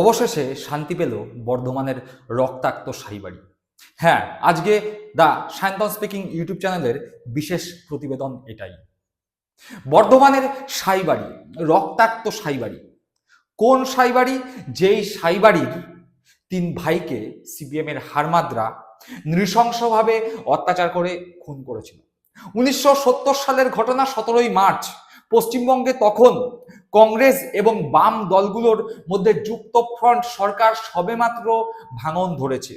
অবশেষে শান্তি পেল বর্ধমানের রক্তাক্ত সাইবাড়ি। হ্যাঁ আজকে দ্য সায়ন্তন স্পিকিং ইউটিউব চ্যানেলের বিশেষ প্রতিবেদন এটাই। বর্ধমানের সাইবাড়ি, রক্তাক্ত সাইবাড়ি। কোন সাইবাড়ি? যেই সাইবাড়ির তিন ভাইকে সিপিএম এর হারমাদরা নৃশংসভাবে অত্যাচার করে খুন করেছিল। উনিশশো সত্তর সালের ঘটনা সতেরোই মার্চ। পশ্চিমবঙ্গে তখন কংগ্রেস এবং বাম দলগুলোর মধ্যে যুক্ত ফ্রন্ট সরকার সবেমাত্র ভাঙন ধরেছে।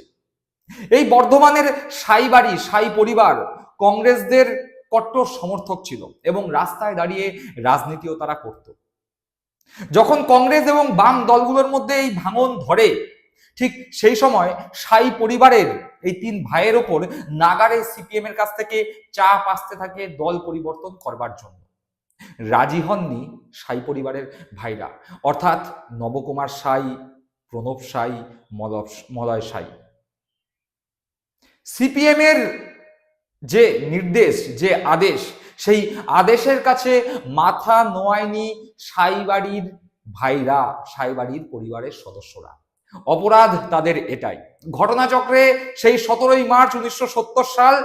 এই বর্ধমানের সাই বাড়ি সাই পরিবার কংগ্রেসদের কট্টর সমর্থক ছিল এবং রাস্তায় দাঁড়িয়ে রাজনীতিও তারা করত। যখন কংগ্রেস এবং বাম দলগুলোর মধ্যে এই ভাঙন ধরে, ঠিক সেই সময় সাই পরিবারের এই তিন ভাইয়ের ওপর নাগারে সিপিএম এর কাছ থেকে চাপ আসতে থাকে দল পরিবর্তন করবার জন্য। রাজি হননি সাই পরিবারের ভাইরা। অর্থাৎ নবকুমার সাই, প্রণব সাই, মলব, মলয় সাই। সিপিএম এর যে নির্দেশ, যে আদেশ, সেই আদেশের কাছে মাথা নোয়ায়নি সাইবাড়ির ভাইরা, সাইবাড়ির পরিবারের সদস্যরা। অপরাধ তাদের এটাই। ঘটনাচক্রে সেই সতেরোই মার্চ উনিশশো সত্তর সাল,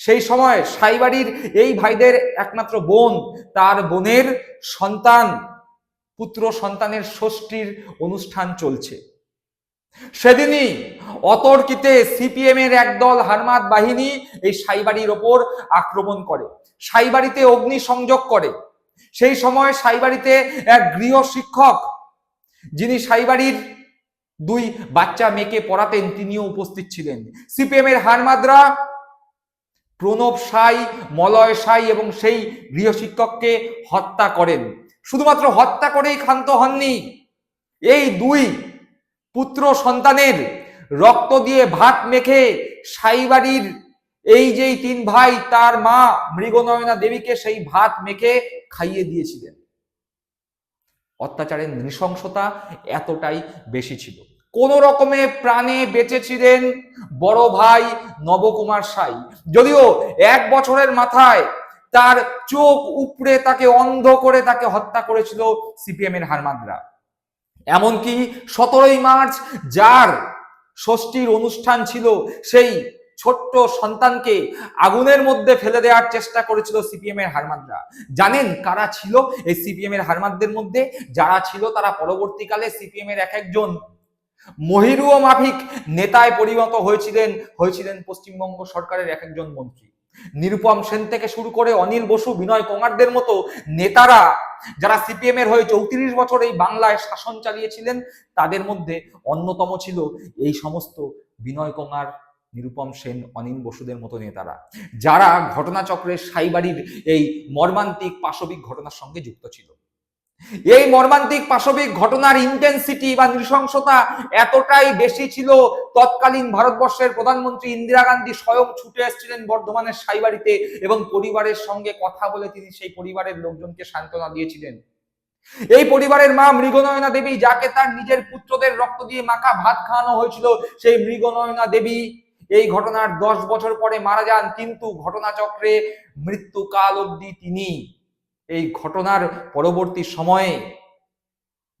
সেই সময় সাইবাড়ির এই ভাইদের একমাত্র বোন, তার বোনের সন্তান, পুত্র সন্তানের ষষ্ঠীর অনুষ্ঠান চলছে। সেদিনই অতর্কিতে সিপিএম এর একদল হারমাত বাহিনী এই সাইবাড়ির ওপর আক্রমণ করে, সাইবাড়িতে অগ্নি সংযোগ করে। সেই সময় সাইবাড়িতে এক গৃহ শিক্ষক, যিনি সাইবাড়ির দুই বাচ্চা মেয়েকে পড়াতেন, তিনিও উপস্থিত ছিলেন। সিপিএম এর হারমাদরা প্রণব সাই, মলয় সাই এবং সেই গৃহশিক্ষককে হত্যা করেন। শুধুমাত্র হত্যা করেই ক্ষান্ত হননি, এই দুই পুত্র সন্তানের রক্ত দিয়ে ভাত মেখে সাইবাড়ির এই যেই তিন ভাই, তার মা মৃগনয়না দেবীকে সেই ভাত মেখে খাইয়ে দিয়েছিলেন। অত্যাচারের নৃশংসতা এতটাই বেশি ছিল। কোন রকমে প্রাণে বেঁচেছিলেন বড় ভাই নবকুমার সাই। যদিও এক বছরের মাথায় তার চোখ উপড়ে তাকে অন্ধ করে তাকে হত্যা করেছিল সিপিএম এর হারমাদরা এমনকি সতেরোই মার্চ যার ষষ্ঠীর অনুষ্ঠান ছিল, সেই ছোট্ট সন্তানকে আগুনের মধ্যে ফেলে দেওয়ার চেষ্টা করেছিল সিপিএম এর হারমাদরা জানেন কারা ছিল এই সিপিএম এর হারমাদদের মধ্যে? যারা ছিল তারা পরবর্তীকালে সিপিএম এর এক একজন মহিরুয় মাফিক নেতায় পরিণত হয়েছিলেন হয়েছিলেন পশ্চিমবঙ্গ সরকারের এক একজন মন্ত্রী। নিরুপম সেন থেকে শুরু করে অনিল বসু, বিনয় কুমারদের মতো নেতারা যারা সিপিএম এর হয়ে চৌত্রিশ বছর এই বাংলায় শাসন চালিয়েছিলেন, তাদের মধ্যে অন্যতম ছিল এই সমস্ত বিনয় কুমার, নিরুপম সেন, অনিল বসুদের মতো নেতারা। যারা ঘটনাচক্রের সাইবাড়ির এই মর্মান্তিক পাশবিক ঘটনার সঙ্গে যুক্ত ছিল। এই মর্মান্তিক পাশবিক ঘটনার ইন্টেন্সিটি বা নৃশংসতা এতটাই বেশি ছিল তৎকালীন ভারতবর্ষের প্রধানমন্ত্রী ইন্দিরা গান্ধী স্বয়ং ছুটে এসেছিলেন বর্ধমানের সাইবাড়িতে এবং পরিবারের সঙ্গে কথা বলে তিনি সেই পরিবারের লোকজনকে সান্ত্বনা দিয়েছিলেন। এই পরিবারের মা মৃগনয়না দেবী, যাকে তার নিজের পুত্রদের রক্ত দিয়ে মাখা ভাত খাওয়ানো হয়েছিল, সেই মৃগনয়না দেবী এই ঘটনার দশ বছর পরে মারা যান, কিন্তু ঘটনাচক্রে মৃত্যুকাল অবধি তিনি এই ঘটনার পরবর্তী সময়ে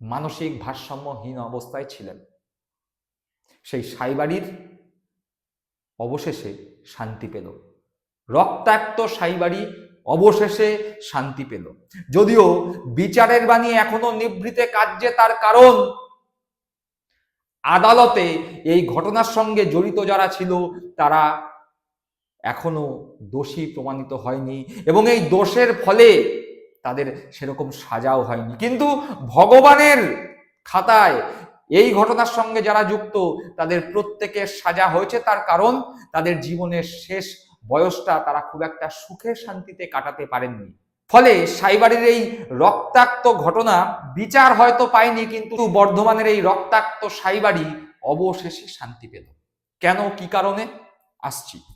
মানসিক ভারসাম্যহীন অবস্থায় ছিলেন। সেই সাইবাড়ির অবশেষে শান্তি পেল। রক্তাক্ত সাইবাড়ি অবশেষে শান্তি পেল। যদিও বিচারের বাণী এখনও নিভৃতে কার্যে তার কারণ, আদালতে এই ঘটনার সঙ্গে জড়িত যারা ছিল, তারা এখনও দোষী প্রমাণিত হয়নি এবং এই দোষের ফলে তাদের সেরকম সাজাও হয়নি। কিন্তু ভগবানের খাতায় এই ঘটনার সঙ্গে যারা যুক্ত, তাদের প্রত্যেকের সাজা হয়েছে। তার কারণ, তাদের জীবনের শেষ বয়সটা তারা খুব একটা সুখে শান্তিতে কাটাতে পারেননি। ফলে সাইবাড়ির এই রক্তাক্ত ঘটনা বিচার হয়তো পায়নি, কিন্তু বর্ধমানের এই রক্তাক্ত সাইবাড়ি অবশেষে শান্তি পেল। কেন, কি কারণে? আসছি।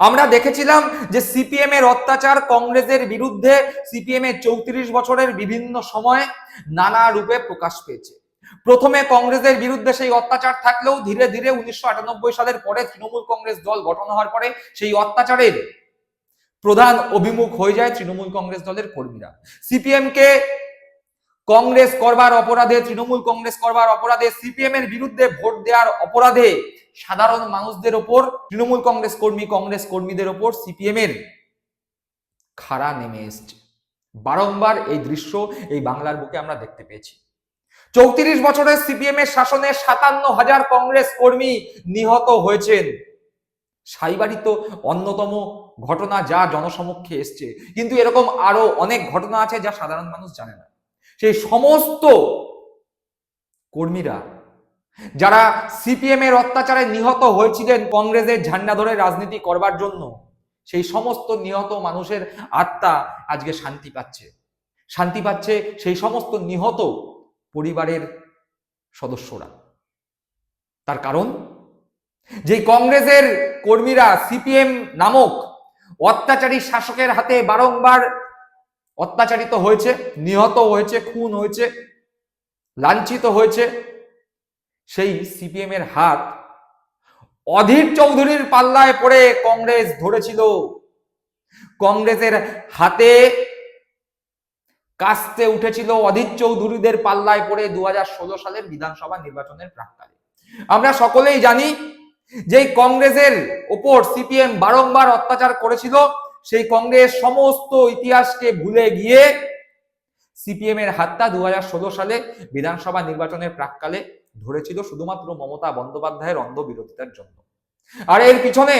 আমরা দেখেছিলাম যে সিপিএম এর অত্যাচার কংগ্রেসের বিরুদ্ধে সিপিএম এর চৌত্রিশ বছরের বিভিন্ন সময় নানা রূপে প্রকাশ পেয়েছে। প্রথমে কংগ্রেসের বিরুদ্ধে সেই অত্যাচার থাকলেও ধীরে ধীরে উনিশশো আটানব্বই সালের পরে তৃণমূল কংগ্রেস দল গঠন হওয়ার পরে সেই অত্যাচারের প্রধান অভিমুখ হয়ে যায় তৃণমূল কংগ্রেস দলের কর্মীরা। সিপিএম কে কংগ্রেস করবার অপরাধে, তৃণমূল কংগ্রেস করবার অপরাধে সিপিএম এর বিরুদ্ধে ভোট দেওয়ার অপরাধে সাধারণ মানুষদের ওপর, তৃণমূল কংগ্রেস কর্মী, কংগ্রেস কর্মীদের ওপর সিপিএম এর খাড়া নেমে এসছে। বারংবার এই দৃশ্য এই বাংলার বুকে আমরা দেখতে পেয়েছি। চৌত্রিশ বছরের সিপিএম এর শাসনে সাতান্ন হাজার কংগ্রেস কর্মী নিহত হয়েছেন। সাইবাড়ি তো অন্যতম ঘটনা যা জনসমক্ষে এসছে। কিন্তু এরকম আরও অনেক ঘটনা আছে যা সাধারণ মানুষ জানে না। সেই সমস্ত কর্মীরা যারা সিপিএম এর অত্যাচারে নিহত হয়েছিলেন কংগ্রেসের ঝান্ডা ধরে রাজনীতি করবার জন্য, সেই সমস্ত নিহত মানুষের আত্মা আজকে শান্তি পাচ্ছে। শান্তি পাচ্ছে সেই সমস্ত নিহত পরিবারের সদস্যরা। তার কারণ যে কংগ্রেসের কর্মীরা সিপিএম নামক অত্যাচারী শাসকের হাতে বারংবার অত্যাচারিত হয়েছে, নিহত হয়েছে, খুন হয়েছে, লাঞ্ছিত হয়েছে সেই সিপিএম এর হাত অধীর চৌধুরীর পাল্লায় পড়ে কংগ্রেস ধরেছিল। কংগ্রেসের হাতে কাস্তে উঠেছিল অধীর চৌধুরীদের পাল্লায় পড়ে দু সালের বিধানসভা নির্বাচনের প্রাককালে। আমরা সকলেই জানি যে কংগ্রেসের ওপর সিপিএম বারংবার অত্যাচার করেছিল, সেই কংগ্রেস সমস্ত ইতিহাসকে ভুলে গিয়ে সিপিএম এর হাতটা দু হাজার ষোলো সালে বিধানসভা নির্বাচনের প্রাককালে ধরেছিল শুধুমাত্র মমতা বন্দ্যোপাধ্যায়ের অন্ধ বিরোধিতার জন্য। আর এর পিছনে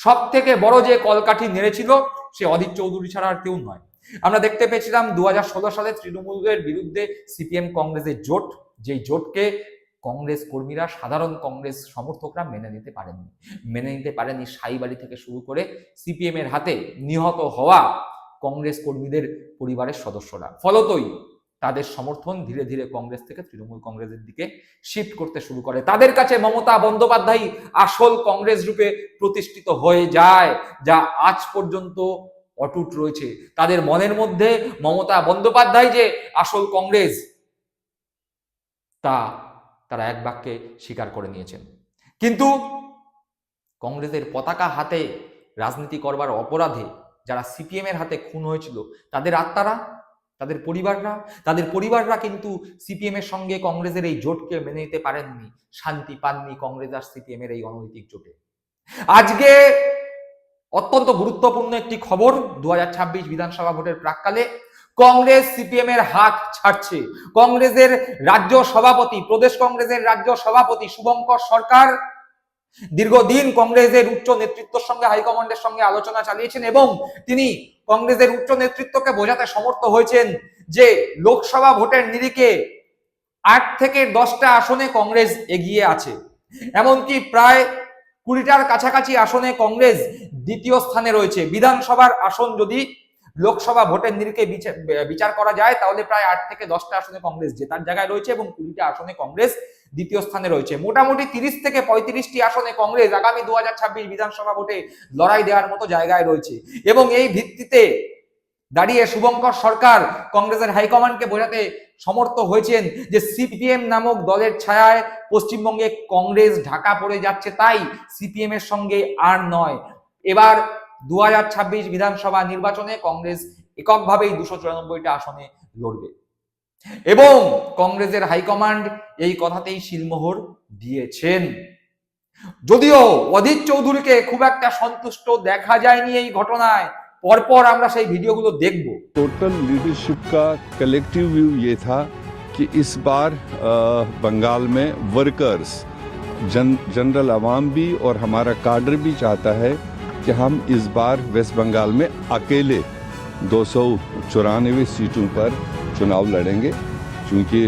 সব থেকে বড় যে কলকাঠি নেড়েছিল, সে অধীর চৌধুরী ছাড়া আর কেউ নয়। আমরা দেখতে পেয়েছিলাম দুহাজার ষোলো সালে তৃণমূলের বিরুদ্ধে সিপিএম কংগ্রেসের জোট, যেই জোটকে কংগ্রেস কর্মীরা, সাধারণ কংগ্রেস সমর্থকরা মেনে নিতে পারেননি। মেনে নিতে পারেনি সাইবাড়ি থেকে শুরু করে সিপিএম এর হাতে নিহত হওয়া কংগ্রেস কর্মীদের পরিবারের সদস্যরা। ফলতই তাদের সমর্থন ধীরে ধীরে কংগ্রেস থেকে, তৃণমূল কংগ্রেসের দিকে শিফট করতে শুরু করে। তাদের কাছে মমতা বন্দ্যোপাধ্যায় আসল কংগ্রেস রূপে প্রতিষ্ঠিত হয়ে যায়, যা আজ পর্যন্ত অটুট রয়েছে। তাদের মনের মধ্যে মমতা বন্দ্যোপাধ্যায় যে আসল কংগ্রেস, তা তারা এক বাক্যে স্বীকার করে নিয়েছেন। কিন্তু কংগ্রেসের পতাকা হাতে রাজনীতি করবার অপরাধে যারা সিপিএম এর হাতে খুন হয়েছিল, তাদের আত্মারা তাদের পরিবাররা তাদের পরিবাররা কিন্তু সিপিএম এর সঙ্গে কংগ্রেসের এই জোটকে মেনে নিতে পারেননি। শান্তি পাননি কংগ্রেস আর সিপিএম এর এই অনৈতিক জোটে। আজকে অত্যন্ত গুরুত্বপূর্ণ একটি খবর দুহাজার ছাব্বিশ বিধানসভা ভোটের প্রাককালে কংগ্রেস সিপিএম এর হাত ছাড়ছে। কংগ্রেসের রাজ্য সভাপতি, প্রদেশ কংগ্রেসের রাজ্য সভাপতি শুভঙ্কর সরকার দীর্ঘদিন কংগ্রেসের উচ্চ নেতৃত্বের সঙ্গে, হাইকমান্ডের সঙ্গে আলোচনা চালিয়েছেন এবং তিনি কংগ্রেসের উচ্চ নেতৃত্বকে বোঝাতে সমর্থ হয়েছেন যে লোকসভা ভোটের নিরিখে আট থেকে দশটা আসনে কংগ্রেস এগিয়ে আছে। এমনকি প্রায় কুড়িটার কাছাকাছি আসনে কংগ্রেস দ্বিতীয় স্থানে রয়েছে। বিধানসভার আসন যদি লোকসভা ভোটের নিরিখে বিচা- বিচার করা যায়, তাহলে প্রায় আট থেকে দশটা আসনে কংগ্রেস জেতার জায়গায় রয়েছে এবং কুড়িটা আসনে কংগ্রেস দ্বিতীয় স্থানে রয়েছে। মোটামুটি তিরিশ থেকে পঁয়ত্রিশটি আসনে কংগ্রেস আগামী দুহাজার ছাব্বিশ বিধানসভা ভোটে লড়াই দেওয়ার মতো জায়গায় রয়েছে। এবং এই ভিত্তিতে দাঁড়িয়ে শুভঙ্কর সরকার কংগ্রেসের হাইকমান্ডকে বোঝাতে সমর্থ হয়েছেন যে সিপিএম নামক দলের ছায়ায় পশ্চিমবঙ্গে কংগ্রেস ঢাকা পড়ে যাচ্ছে, তাই সিপিএম এর সঙ্গে আর নয়। এবার দু হাজার ছাব্বিশ বিধানসভা নির্বাচনে কংগ্রেস এককভাবেই দুশো চুরানব্বইটা আসনে লড়বে। এবং কংগ্রেসের হাইকমান্ড এই কথাতেই শিলমোহর দিয়েছেন যদিও অধীর চৌধুরীকে খুব একটা সন্তুষ্ট দেখা যায়নি এই ঘটনায় পরপর আমরা সেই ভিডিওগুলো দেখব टोटल लीडरशिप का कलेक्टिव व्यू ये था कि इस बार अ, बंगाल में वर्कर्स जन जनरल आवाम भी और हमारा काडर भी चाहता है कि हम इस बार वेस्ट बंगाल में अकेले दो सौ चौरानवे सीटों पर चुनाव लड़ेंगे क्योंकि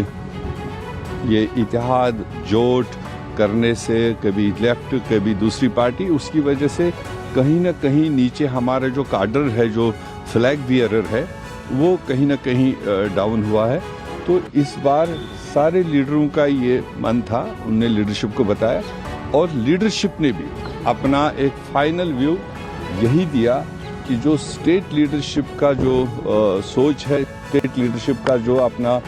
ये इतिहाद जोट करने से कभी लेफ़्ट कभी दूसरी पार्टी उसकी वजह से कहीं ना कहीं नीचे हमारा जो काडर है जो फ्लैग बियरर है वो कहीं ना कहीं डाउन हुआ है। तो इस बार सारे लीडरों का ये मन था उनने लीडरशिप को बताया और लीडरशिप ने भी अपना एक फाइनल व्यू यही दिया कि जो स्टेट लीडरशिप का जो अ, सोच है स्टेट लीडरशिप का जो अपना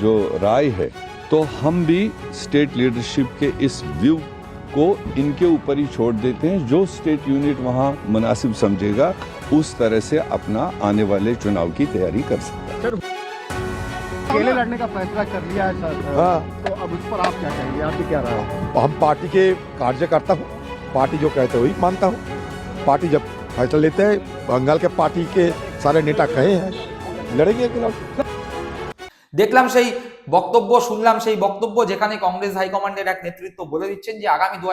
जो राय है तो हम भी स्टेट लीडरशिप के इस व्यू को इनके ऊपर ही छोड़ देते हैं। जो स्टेट यूनिट वहाँ मुनासिब समझेगा उस तरह से अपना आने वाले चुनाव की तैयारी कर सकता है। अकेले लड़ने का फैसला कर लिया है सर। हाँ। तो अब उस पर आप क्या कहेंगे? आपकी क्या राय है? हम पार्टी के कार्यकर्ता हूँ। पार्टी जो कहते हैं वही मानता हूँ। पार्टी जब फैसला लेते हैं बंगाल के पार्टी के सारे नेता कहे हैं लड़ेंगे खिलाफ দেখলাম সেই বক্তব্য শুনলাম সেই বক্তব্য যেখানে কংগ্রেস হাইকমান্ডের এক নেতৃত্ব বলে দিচ্ছেন যে আগামী দু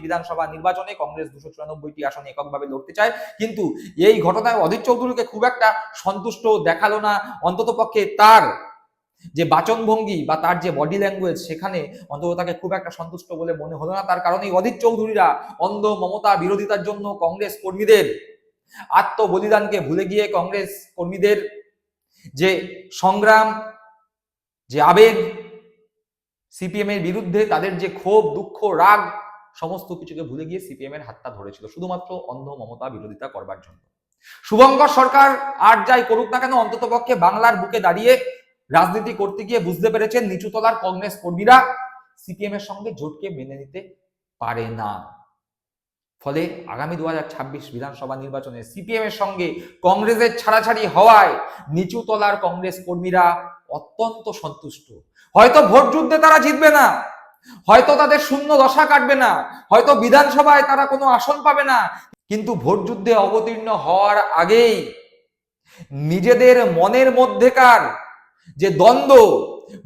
বিধানসভা নির্বাচনে কংগ্রেস দুশো চুরানব্বইটি আসনে এককভাবে লড়তে চায় কিন্তু এই ঘটনায় অধীর চৌধুরীকে খুব একটা সন্তুষ্ট দেখালো না অন্তত পক্ষে তার যে বাচনভঙ্গি বা তার যে বডি ল্যাঙ্গুয়েজ সেখানে অন্তত তাকে খুব একটা সন্তুষ্ট বলে মনে হলো না তার কারণ এই অধীর চৌধুরীরা অন্ধ মমতা বিরোধিতার জন্য কংগ্রেস কর্মীদের আত্মবলিদানকে ভুলে গিয়ে কংগ্রেস কর্মীদের যে সংগ্রাম, যে আবেগ সিপিএম এর বিরুদ্ধে তাদের যে ক্ষোভ, দুঃখ, রাগ, সমস্ত কিছুকে ভুলে গিয়ে সিপিএম এর হাতটা ধরেছিল। শুধুমাত্র অন্ধ মমতা বিরোধিতা করবার জন্য। শুভঙ্কর সরকার আর যাই করুক না কেন অন্তত পক্ষে বাংলার বুকে দাঁড়িয়ে রাজনীতি করতে গিয়ে বুঝতে পেরেছেন নিচুতলার কংগ্রেস কর্মীরা সিপিএম এর সঙ্গে জোটকে মেনে নিতে পারে না। ফলে আগামী দুহাজার ছাব্বিশ বিধানসভা নির্বাচনে সিপিএম এর সঙ্গে কংগ্রেসের ছাড়াছাড়ি হওয়ায় নিচুতলার কংগ্রেস কর্মীরা অত্যন্ত সন্তুষ্ট। হয়তো ভোট যুদ্ধে তারা জিতবে না, হয়তো তাদের শূন্য দশা কাটবে না, হয়তো বিধানসভায় তারা কোনো আসন পাবে না, কিন্তু ভোট যুদ্ধে অবতীর্ণ হওয়ার আগেই নিজেদের মনের মধ্যেকার যে দ্বন্দ্ব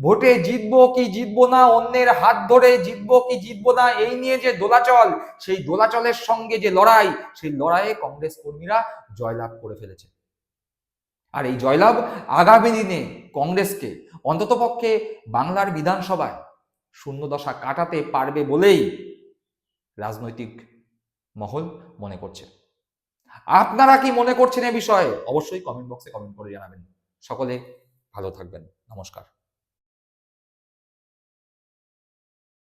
ভোটে জিতবো কি জিতবো না, অন্যের হাত ধরে জিতবো কি জিতবো না, এই নিয়ে যে দোলাচল, সেই দোলাচলের সঙ্গে যে লড়াই, সেই লড়াইয়ে কংগ্রেস কর্মীরা জয়লাভ করে ফেলেছে। আর এই জয়লাভ আগামী দিনে কংগ্রেসকে অন্ততপক্ষে বাংলার বিধানসভায় শূন্যদশা কাটাতে পারবে বলেই রাজনৈতিক মহল মনে করছে। আপনারা কি মনে করছেন এ বিষয়ে? অবশ্যই কমেন্ট বক্সে কমেন্ট করে জানাবেন। সকলে ভালো থাকবেন। নমস্কার।